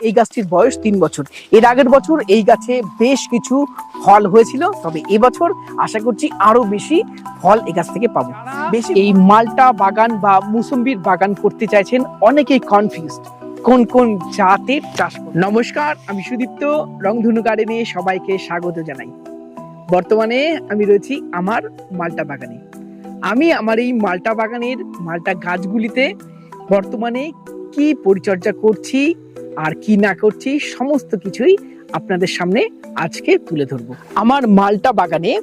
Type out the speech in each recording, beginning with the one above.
এই গাছটির বয়স তিন বছর। এর আগের বছর এই গাছে বেশ কিছু ফল হয়েছিল, তবে এবছর আশা করছি আরও বেশি ফল এই গাছ থেকে পাবো। বেশি এই মালটা বাগান বা মুসম্বির বাগান করতে চাইছেন, অনেকেই কনফিউজড কোন কোন জাতের চাষ নমস্কার, আমি সুদীপ্ত, রংধনু গার্ডেনে সবাইকে স্বাগত জানাই। বর্তমানে আমি রয়েছি আমার মালটা বাগানে। আমি আমার এই মালটা বাগানের মালটা গাছগুলিতে বর্তমানে কি পরিচর্যা করছি আর কি না করছি, সমস্ত কিছুই আপনাদের সামনে আজকে তুলে ধরবো। আমার মালটা বাগানে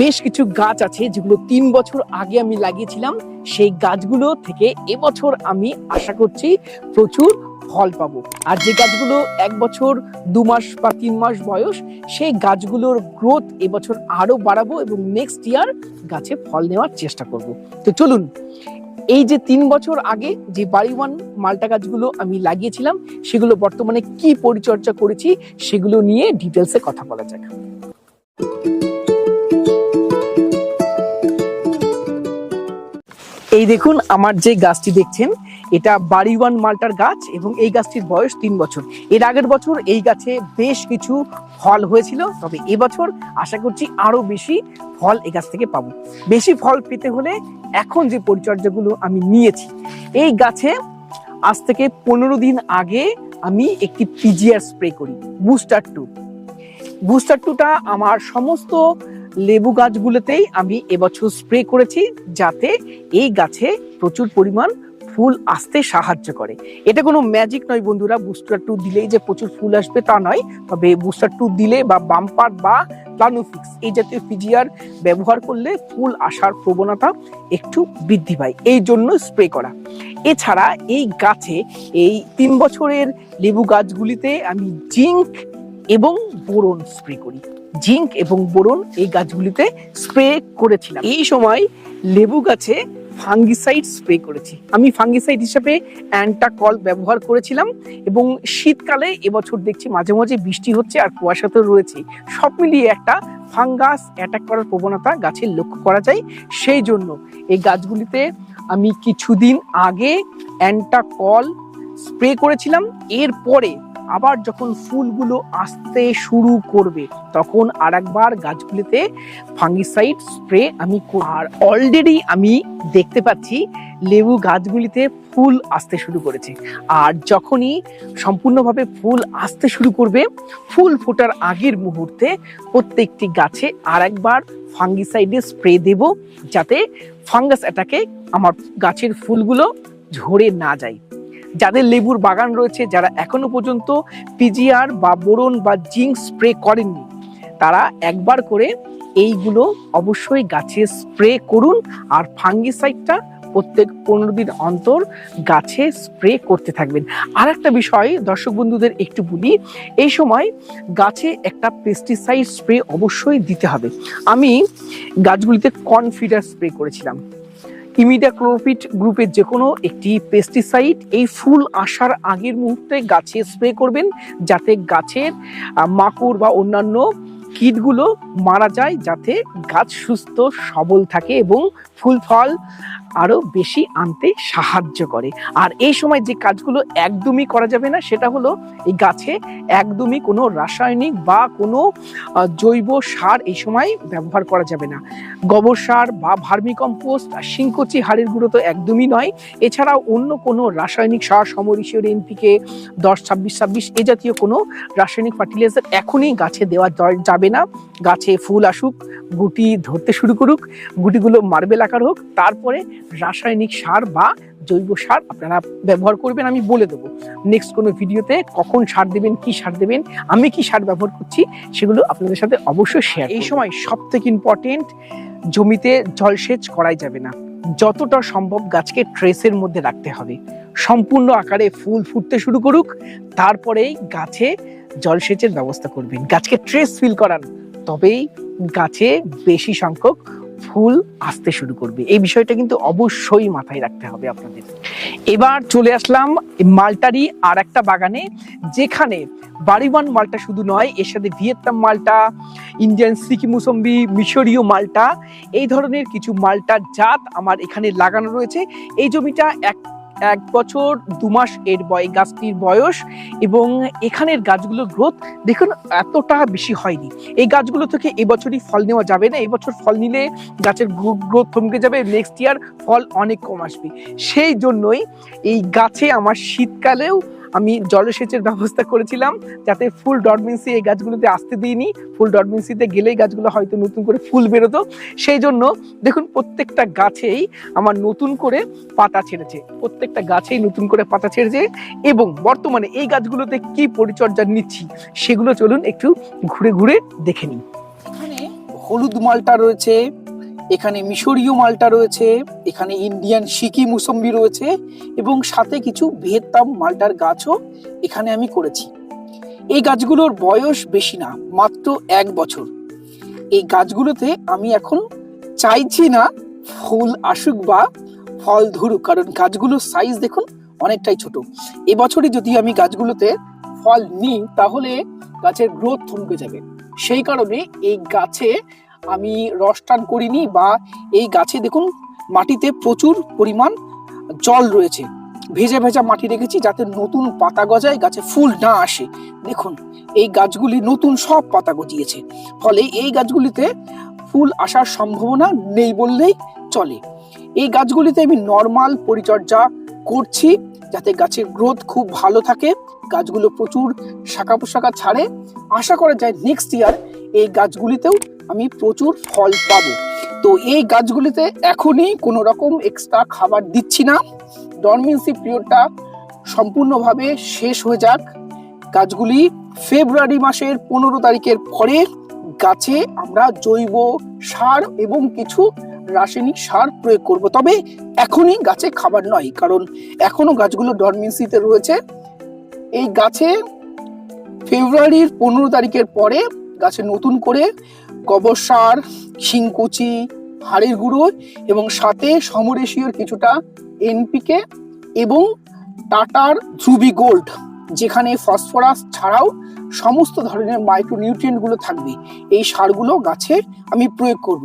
বেশ কিছু গাছ আছে যেগুলো তিন বছর আগে আমি লাগিয়েছিলাম। সেই গাছগুলো থেকে এবছর আমি আশা করছি প্রচুর ফল পাবো। আর যে গাছগুলো এক বছর, দু মাস বা তিন মাস বয়স, সেই গাছগুলোর গ্রোথ এবছর আরও বাড়াবো এবং নেক্সট ইয়ার গাছে ফল নেওয়ার চেষ্টা করব। তো চলুন এই যে তিন বছর আগে যে বাড়িওয়ান মালটা গাছগুলো আমি লাগিয়েছিলাম, সেগুলো বর্তমানে কি পরিচর্যা করেছি, সেগুলো নিয়ে ডিটেলসে কথা বলা যাক। এই দেখুন, আমার যে গাছটি দেখছেন এটা বাড়িওয়ান মালটার গাছ এবং এই গাছটির বয়স তিন বছর। এর আগের বছর এই গাছে বেশ কিছু ফল হয়েছিল, তবে এবছর আশা করছি আরও বেশি ফল এই গাছ থেকে পাবো। বেশি ফল পেতে হলে এখন যে পরিচর্যাগুলো আমি নিয়েছি, এই গাছে আজ থেকে পনেরো দিন আগে আমি একটি পিজিআর স্প্রে করি, বুস্টার টু। বুস্টার টুটা আমার সমস্ত লেবু গাছগুলোতেই আমি এবছর স্প্রে করেছি যাতে এই গাছে প্রচুর পরিমাণ ফুল আসতে সাহায্য করে। এটা কোনো ম্যাজিক নয় বন্ধুরা বুস্টার টু দিলেই যে প্রচুর ফুল আসবে তা নয়, তবে বুস্টার টু দিলে বা বাম্পার বা প্লানোফিক্স এই জাতীয় ফিজিয়ার ব্যবহার করলে ফুল আসার প্রবণতা একটু বৃদ্ধি পায়, এই জন্য স্প্রে করা। এছাড়া এই গাছে এই তিন বছরের লেবু গাছগুলিতে আমি জিঙ্ক এবং বোরন স্প্রে করি। জিঙ্ক এবং বোরন এই গাছগুলিতে স্প্রে করেছিলাম। এই সময় লেবু গাছে ফাঙ্গিসাইড স্প্রে করেছি। আমি ফাঙ্গিসাইড হিসেবে অ্যান্টাকল ব্যবহার করেছিলাম এবং শীতকালে এবছর দেখছি মাঝে মাঝে বৃষ্টি হচ্ছে আর কুয়াশা তো রয়েছে। সব মিলিয়ে একটা ফাঙ্গাস অ্যাটাক করার প্রবণতা গাছের লক্ষ্য করা যায়। সেই জন্য এই গাছগুলিতে আমি কিছুদিন আগে অ্যান্টাকল স্প্রে করেছিলাম। এরপরে আবার যখন ফুলগুলো আসতে শুরু করবে, তখন আর একবার গাছগুলিতে ফাঙ্গিসাইড স্প্রে আমি আর অলরেডি আমি দেখতে পাচ্ছি লেবু গাছগুলিতে ফুল আসতে শুরু করেছে। আর যখনই সম্পূর্ণভাবে ফুল আসতে শুরু করবে, ফুল ফোটার আগের মুহূর্তে প্রত্যেকটি গাছে আর একবার ফাঙ্গিসাইডে স্প্রে দেব যাতে ফাঙ্গাস অ্যাটাকে আমার গাছের ফুলগুলো ঝরে না যায়। যাদের লেবুর বাগান রয়েছে, যারা এখনও পর্যন্ত পিজিআর বা বোরন বা জিঙ্ক স্প্রে করেননি, তারা একবার করে এইগুলো অবশ্যই গাছে স্প্রে করুন আর ফাঙ্গিসাইডটা প্রত্যেক পনেরো দিন অন্তর গাছে স্প্রে করতে থাকবেন। আর একটা বিষয় দর্শক বন্ধুদের একটু বলি, এই সময় গাছে একটা পেস্টিসাইড স্প্রে অবশ্যই দিতে হবে। আমি গাছগুলিতে কনফিডার স্প্রে করেছিলাম। ইমিডাক্লোরোপিড গ্রুপের যে কোনো একটি পেস্টিসাইড এই ফুল আসার আগের মুহূর্তে গাছে স্প্রে করবেন যাতে গাছের মাকড় বা অন্যান্য কীটগুলো মারা যায় যাতে গাছ সুস্থ সবল থাকে এবং ফুল ফল আরও বেশি আনতে সাহায্য করে। আর এই সময় যে কাজগুলো একদমই করা যাবে না, সেটা হলো এই গাছে একদমই কোনো রাসায়নিক বা কোনো জৈব সার এই সময় ব্যবহার করা যাবে না। গোবর সার বা ভার্মি কম্পোস্ট আর শিংকুচি হাড়ের গুঁড়ো তো একদমই নয়। এছাড়াও অন্য কোনো রাসায়নিক সার সমরিশীয় এনপিকে দশ, ছাব্বিশ ছাব্বিশ, এ জাতীয় কোনো রাসায়নিক ফার্টিলাইজার এখনই গাছে দেওয়া যাবে না। গাছে ফুল আসুক, গুটি ধরতে শুরু করুক, গুটিগুলো মার্বেল আকার হোক তারপরে রাসায়নিক সার বা জৈব সার আপনারা ব্যবহার করবেন আমি বলে দেবো। নেক্সট কোনো ভিডিওতে কখন সার দেবেন কি সার দেবেন আমি কি সার ব্যবহার করছি সেগুলো আপনাদের সাথে অবশ্যই শেয়ার এই সময় সব থেকে ইম্পর্টেন্ট জমিতে জলসেচ করাই যাবে না। যতটা সম্ভব গাছকে ট্রেসের মধ্যে রাখতে হবে। সম্পূর্ণ আকারে ফুল ফুটতে শুরু করুক তারপরেই গাছে জলসেচের ব্যবস্থা করবেন। গাছকে ট্রেস ফিল করান তবেই গাছে বেশি সংখ্যক ফুল আসতে শুরু করবে। এই বিষয়টা কিন্তু অবশ্যই মাথায় রাখতে হবে আপনাদের। এবার চলে আসলাম মালটারি আর একটা বাগানে, যেখানে বাড়িওয়ান মালটা শুধু নয়, এর সাথে ভিয়েতনাম মালটা, ইন্ডিয়ান সিকি মুসম্বি, মিশরীয় মালটা, এই ধরনের কিছু মালটার জাত আমার এখানে লাগানো রয়েছে। এই জমিটা এক এক বছর, দু মাস এর বয়, গাছটির বয়স এবং এখানের গাছগুলো গ্রোথ দেখুন এতটা বেশি হয়নি। এই গাছগুলো থেকে এবছরই ফল নেওয়া যাবে না এবছর ফল নিলে গাছের গ্রোথ থমকে যাবে নেক্সট ইয়ার ফল অনেক কম আসবে। সেই জন্যই এই গাছে আমার শীতকালেও আমি জলসেচের ব্যবস্থা করেছিলাম যাতে ফুল ডরমেন্সি এই গাছগুলোতে আসতে দিইনি। ফুল ডরমেন্সিতে গেলেই গাছগুলো হয়তো নতুন করে ফুল বেরোতো। সেই জন্য দেখুন প্রত্যেকটা গাছেই আমার নতুন করে পাতা ছেড়েছে। প্রত্যেকটা গাছেই নতুন করে পাতা ছেড়েছে এবং বর্তমানে এই গাছগুলোতে কি পরিচর্যা নিচ্ছি সেগুলো চলুন একটু ঘুরে ঘুরে দেখে নিই। হলুদ মালটা রয়েছে এখানে মিশরীয় মালটা রয়েছে, এখানে ইন্ডিয়ান সিকি মুসম্বি রয়েছে এবং সাথে কিছু ভিয়েতনাম মালটার গাছও এখানে আমি করেছি। এই গাছগুলোর বয়স বেশি না, মাত্র এক বছর। এই গাছগুলোতে আমি এখন চাইছি না ফুল আসুক বা ফল ধরুক, কারণ গাছগুলোর সাইজ দেখুন অনেকটাই ছোট। এবছরই যদি আমি গাছগুলোতে ফল নিই, তাহলে গাছের গ্রোথ থমকে যাবে। সেই কারণে এই গাছে আমি রস টান করিনি বা এই গাছে দেখুন মাটিতে প্রচুর পরিমাণ জল রয়েছে। ভেজা ভেজা মাটি রেখেছি যাতে নতুন পাতা গজায় গাছে ফুল না আসে। দেখুন, এই গাছগুলি নতুন সব পাতা গজিয়েছে। ফলে এই গাছগুলিতে ফুল আসার সম্ভাবনা নেই বললেই চলে। এই গাছগুলিতে আমি নর্মাল পরিচর্যা করছি যাতে গাছের গ্রোথ খুব ভালো থাকে, গাছগুলো প্রচুর শাখা পোশাখা ছাড়ে। আশা করা যায় নেক্সট ইয়ার এই গাছগুলিতেও আমি প্রচুর ফল পাবো। তো এই গাছগুলিতে এখনই কোনো রকম এক্সট্রা খাবার দিচ্ছি না। ডরমেন্সি পিরিয়ডটা সম্পূর্ণভাবে শেষ হয়ে যাক। গাছগুলি ফেব্রুয়ারি মাসের পনেরো তারিখের পরে গাছে আমরা জৈব সার এবং কিছু রাসায়নিক সার প্রয়োগ করব। তবে এখনই গাছে খাবার নয়, কারণ এখনও গাছগুলো ডরমেন্সিতে রয়েছে। এই গাছে ফেব্রুয়ারির পনেরো তারিখের পরে গাছে নতুন করে গোবর সার শিংকুচি, হাড়ের গুঁড়ো এবং সাথে সমরেশীয় কিছুটা এনপিকে এবং টাটার ধ্রুবি গোল্ড, যেখানে ফসফরাস ছাড়াও সমস্ত ধরনের মাইক্রোনিউট্রিয়েন্টগুলো থাকবে। এই সারগুলো গাছে আমি প্রয়োগ করব।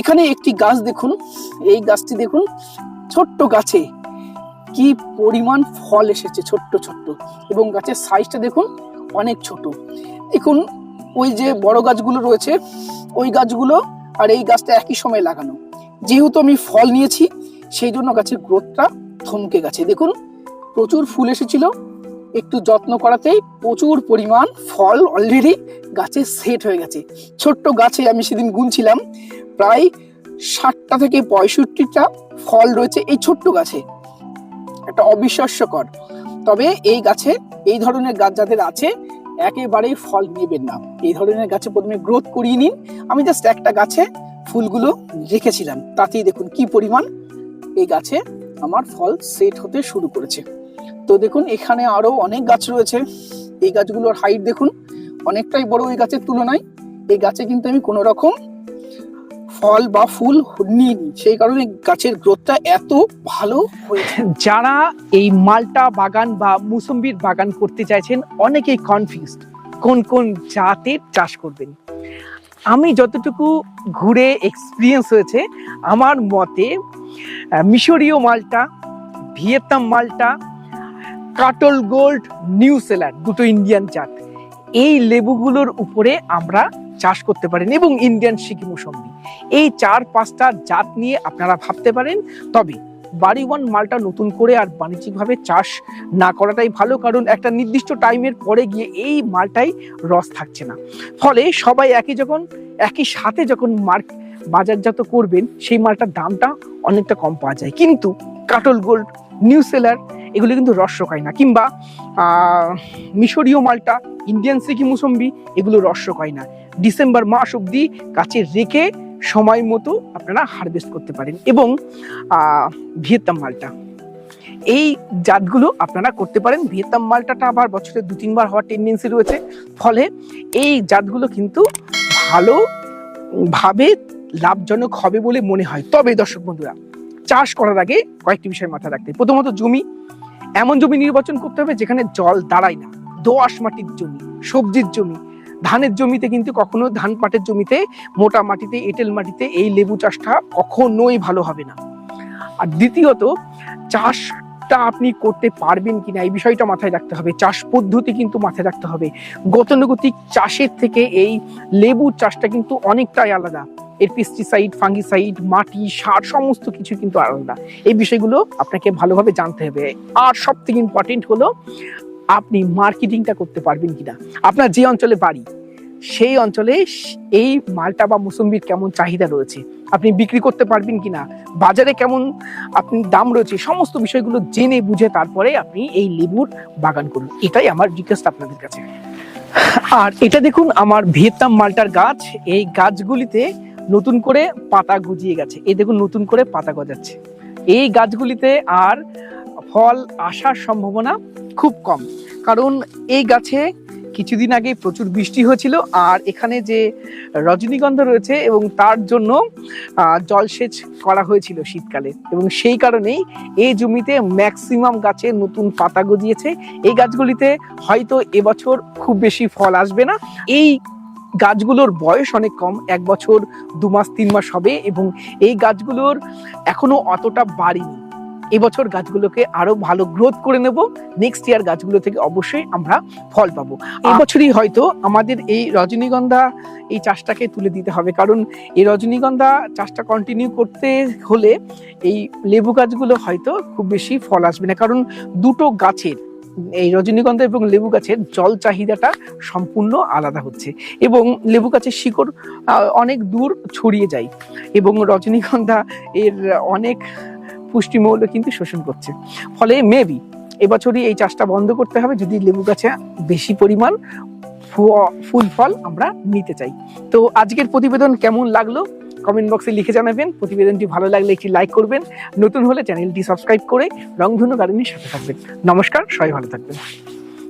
এখানে একটি গাছ দেখুন। এই গাছটি দেখুন। ছোট্ট গাছে কি পরিমাণ ফল এসেছে, ছোট্ট ছোট্ট। এবং গাছের সাইজটা দেখুন, অনেক ছোট। দেখুন ওই যে বড় গাছগুলো রয়েছে, ওই গাছগুলো আর এই গাছটা একই সময় লাগানো। যেহেতু আমি ফল নিয়েছি, সেই জন্য গাছের গ্রোথটা থমকে গেছে। দেখুন, প্রচুর ফুল এসেছিল। একটু যত্ন করাতেই প্রচুর পরিমাণ ফল অলরেডি গাছে সেট হয়ে গেছে। ছোট্ট গাছে আমি সেদিন গুনছিলাম, প্রায় ষাটটা থেকে পঁয়ষট্টিটা ফল রয়েছে এই ছোট্ট গাছে। একটা অবিশ্বাস্যকর। তবে এই গাছে, এই ধরনের গাছ যাদের আছে একেবারেই ফল নেবেন না। এই ধরনের গাছে প্রথমে গ্রোথ করিয়ে নিন। আমি জাস্ট একটা গাছে ফুলগুলো রেখেছিলাম। তাতেই দেখুন কি পরিমাণ এই গাছে আমার ফল সেট হতে শুরু করেছে। তো দেখুন, এখানে আরও অনেক গাছ রয়েছে। এই গাছগুলোর হাইট দেখুন, অনেকটাই বড় এই গাছের তুলনায়। এই গাছে কিন্তু আমি কোনো রকম ফল বা ফুল নিইনি সেই কারণে গাছের গ্রোথটা এত ভালো হয়েছে। যারা এই মালটা বাগান বা মুসম্বির বাগান করতে চাইছেন, অনেকেই কনফিউজড কোন কোন জাতের চাষ করবেন? আমি যতটুকু ঘুরে এক্সপিরিয়েন্স হয়েছে, আমার মতে মিশরীয় মালটা, ভিয়েতনাম মালটা, কাটল গোল্ড, নিউ সেলার দুটো ইন্ডিয়ান জাত। এই লেবুগুলোর উপরে আমরা চাষ করতে পারেন এবং ইন্ডিয়ান সিকি মৌসম্বি। এই চার পাঁচটা জাত নিয়ে আপনারা ভাবতে পারেন। তবে বাড়ি ওয়ান মালটা নতুন করে আর বাণিজ্যিকভাবে চাষ না করাটাই ভালো, কারণ একটা নির্দিষ্ট টাইমের পরে গিয়ে এই মালটাই রস থাকছে না। ফলে সবাই একই যখন, একই সাথে যখন মার্ক বাজারজাত করবেন, সেই মালটার দামটা অনেকটা কম পাওয়া যায়। কিন্তু কাটল গোল্ড, নিউ সেলার, এগুলো কিন্তু রস শোকায় না, কিংবা মিশরীয় মালটা, ইন্ডিয়ান সিকি মুসম্বি, এগুলো রস শোকায় না। ডিসেম্বর মাস অবধি কাছে রেখে সময় মতো আপনারা হারভেস্ট করতে পারেন এবং ভিয়েতনাম মালটা। এই জাতগুলো আপনারা করতে পারেন। ভিয়েতনাম মালটাটা আবার বছরে দু, তিনবার হওয়ার টেন্ডেন্সি রয়েছে। ফলে এই জাতগুলো কিন্তু ভালো ভাবে লাভজনক হবে বলে মনে হয়। তবে দর্শক বন্ধুরা, চাষ করার আগে কয়েকটি বিষয় মাথায় রাখতে। প্রথমত জমি। এমন জমি নির্বাচন করতে হবে যেখানে জল দাঁড়ায় না। দোআঁশ মাটির জমি, সবজির জমি ধানের জমিতে কিন্তু কখনো ধান পাটের জমিতে, মোটা মাটিতে, এঁটেল মাটিতে এই লেবু চাষটা কখনোই ভালো হবে না। আর দ্বিতীয়ত চাষ লেবুটা আপনি করতে পারবেন কিনা এই বিষয়টা মাথায় রাখতে হবে। চাষ পদ্ধতি কিন্তু মাথায় রাখতে হবে। গতানুগতিক চাষের থেকে এই লেবুর চাষটা কিন্তু অনেকটাই আলাদা। এর পেস্টিসাইড ফাঙ্গিসাইড মাটি, সার, সমস্ত কিছু কিন্তু আলাদা। এই বিষয়গুলো আপনাকে ভালোভাবে জানতে হবে। আর সব থেকে ইম্পর্টেন্ট হলো আপনি মার্কেটিংটা করতে পারবেন কিনা? আপনার যে অঞ্চলে বাড়ি, সেই অঞ্চলে এই মালটা বা মুসম্বির কেমন চাহিদা রয়েছে? আপনি বিক্রি করতে পারবেন কিনা? বাজারে কেমন আপনি দাম রয়েছে? সমস্ত বিষয়গুলো জেনে বুঝে তারপরে আপনি এই লেবুর বাগান করুন। এটাই আমার রিকোয়েস্ট আপনাদের কাছে। আর এটা দেখুন, আমার ভিয়েতনাম মালটার গাছ। এই গাছগুলিতে নতুন করে পাতা গজিয়ে গেছে। এই দেখুন, নতুন করে পাতা গজাচ্ছে। এই গাছগুলিতে আর ফল আসার সম্ভাবনা খুব কম। কারণ এই গাছে কিছুদিন আগে প্রচুর বৃষ্টি হয়েছিল আর এখানে যে রজনীগন্ধা রয়েছে এবং তার জন্য জলসেচ করা হয়েছিল শীতকালে এবং সেই কারণেই এই জমিতে ম্যাক্সিমাম গাছে নতুন পাতা গজিয়েছে। এই গাছগুলিতে হয়তো এবছর খুব বেশি ফল আসবে না। এই গাছগুলোর বয়স অনেক কম, এক বছর, দু মাস, তিন মাস হবে এবং এই গাছগুলোর এখনও অতটা বাড়িনি। এবছর গাছগুলোকে আরও ভালো গ্রোথ করে নেব। নেক্সট ইয়ার গাছগুলো থেকে অবশ্যই আমরা ফল পাবো। এবছরই হয়তো আমাদের এই রজনীগন্ধা এই চাষটাকে তুলে দিতে হবে। কারণ এই রজনীগন্ধা চাষটা কন্টিনিউ করতে হলে এই লেবু গাছগুলো হয়তো খুব বেশি ফল আসবে না। কারণ দুটো গাছের এই রজনীগন্ধা এবং লেবু গাছের জল চাহিদাটা সম্পূর্ণ আলাদা হচ্ছে। এবং লেবু গাছের শিকড় অনেক দূর ছড়িয়ে যায়। এবং রজনীগন্ধা এর অনেক পুষ্টিমৌল কিন্তু শোষণ করছে। ফলে মেবি এবছরই এই চাষটা বন্ধ করতে হবে, যদি লেবু গাছে বেশি পরিমাণ ফুল ফল আমরা নিতে চাই। তো আজকের প্রতিবেদন কেমন লাগল? কমেন্ট বক্সে লিখে জানাবেন। প্রতিবেদনটি ভালো লাগলে একটি লাইক করবেন। নতুন হলে চ্যানেলটি সাবস্ক্রাইব করে রংধনু গার্ডেনের সাথে থাকবেন। নমস্কার, সবাই ভালো থাকবেন।